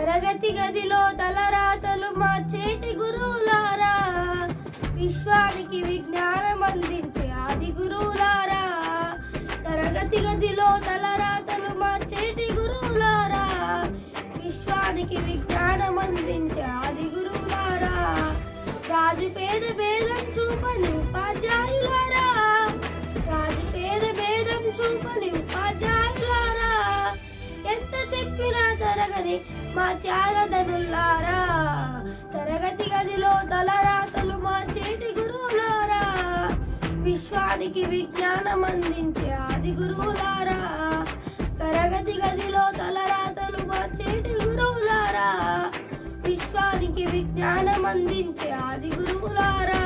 తరగతి గదిలో తలరాతలు మార్చేటి గురువులారా. విశ్వానికి విజ్ఞానం అందించే ఆది గురువులారా. తరగతి గదిలో తలరాతలు మార్చేటి గురువులారా. విశ్వానికి విజ్ఞానం అందించే ఆది గురువులారా. రాజు పేద భేదం చూపని తరగని మా త్యాగదనులారా తరగతి గదిలో తలరాతలు మార్చేటి గురువులారా. విశ్వానికి విజ్ఞానం అందించే ఆది గురువులారా. తరగతి గదిలో తలరాతలు మార్చేటి గురువులారా. విశ్వానికి విజ్ఞానం అందించే ఆది గురువులారా.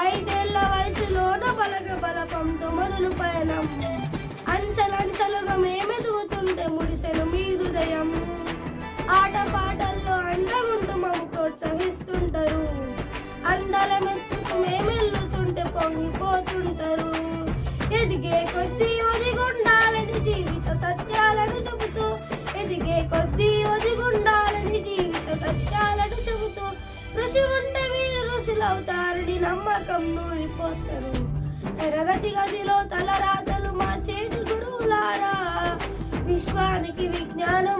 ఐదేళ్ళ వయసులోన బలగ బలపంతో మొదలు పయనం. అంచలంచలుగా మేమెదుగుతుంటే ముడిసెను ఆట పాటల్లో అండగుంటూ మమ్మ ప్రోత్సహిస్తుంటారు. అందలమెత్తుకు మేమెల్లుతుంటే పొంగిపోతుంటారు. ఎదిగే కొద్దీ ఒదిగుండాలని జీవిత సత్యాలను చెబుతూ ఎదిగే కొద్దీ ఒదిగుండాలని జీవిత సత్యాలను చెబుతూ ఋషి ఉంటే మీరు ఋషులవుతారని నమ్మకం నూరిపోస్తారు. తరగతి గదిలో తలరాతలు మార్చేటి గురువులారా. విశ్వానికి విజ్ఞానం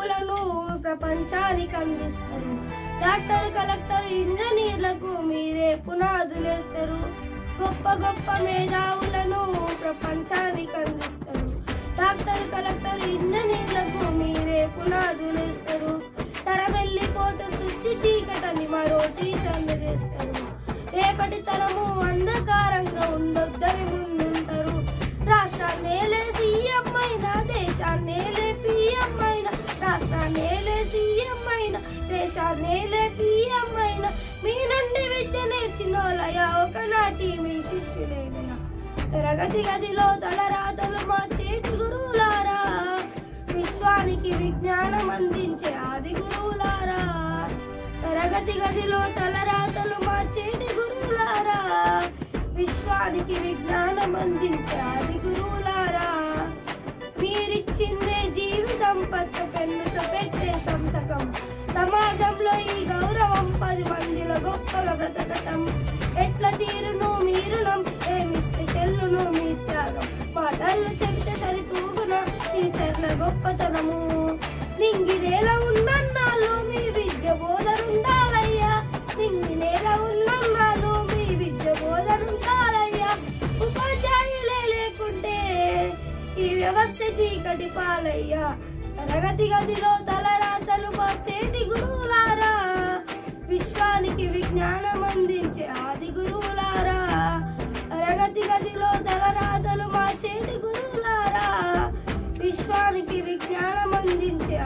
మేధావులను ప్రపంచానికి అందిస్తారు డాక్టర్ కలెక్టర్ ఇంజనీర్లకు మీరే పునాదులేస్తారు. గొప్ప గొప్ప మేధావులను ప్రపంచానికి అందిస్తారు డాక్టర్ కలెక్టర్ ఇంజనీర్లకు మీరే పునాదులేస్తారు. తరమెల్లిపోతే సృష్టి చీకటని మరో టీచర్లు చేస్తారు. రేపటి తరము అంధకారంగా ఉన్న అయినా దేశాన్ని ఏలే మీ నుండి విద్య నేర్చినోలయ ఒకనాటి మీ శిష్యులేనయా. తరగతి గదిలో తలరాతలు మార్చేటి గురువులారా విశ్వానికి విజ్ఞానం అందించే ఆది గురువులారా. తరగతి గదిలో తలరాతలు మార్చేటి గురువులారా విశ్వానికి విజ్ఞానం అందించే ఆది గురువులారా. మీరిచ్చిందే జీవితం పచ్చ మాటల్లో చెబితే సరితూగున టీచర్ల గొప్పతనము. నింగి నేల ఉన్నన్నాళ్ళు మీ విద్య బోధనుండాలయ్యా. నింగి నేల ఉన్నన్నాళ్ళు మీ విద్య బోధనుండాలయ్యా. ఉపాధ్యాయులే లేకుంటే ఈ వ్యవస్థ చీకటి పాలయ్యా. తరగతి గదిలో తలరాతలు మార్చేటి గురువులారా. విశ్వానికి విజ్ఞానం అందించే ఆది గురువులారా. తరగతి గదిలో తలరాతలు మార్చేటి విశ్వానికి విజ్ఞానం అందించే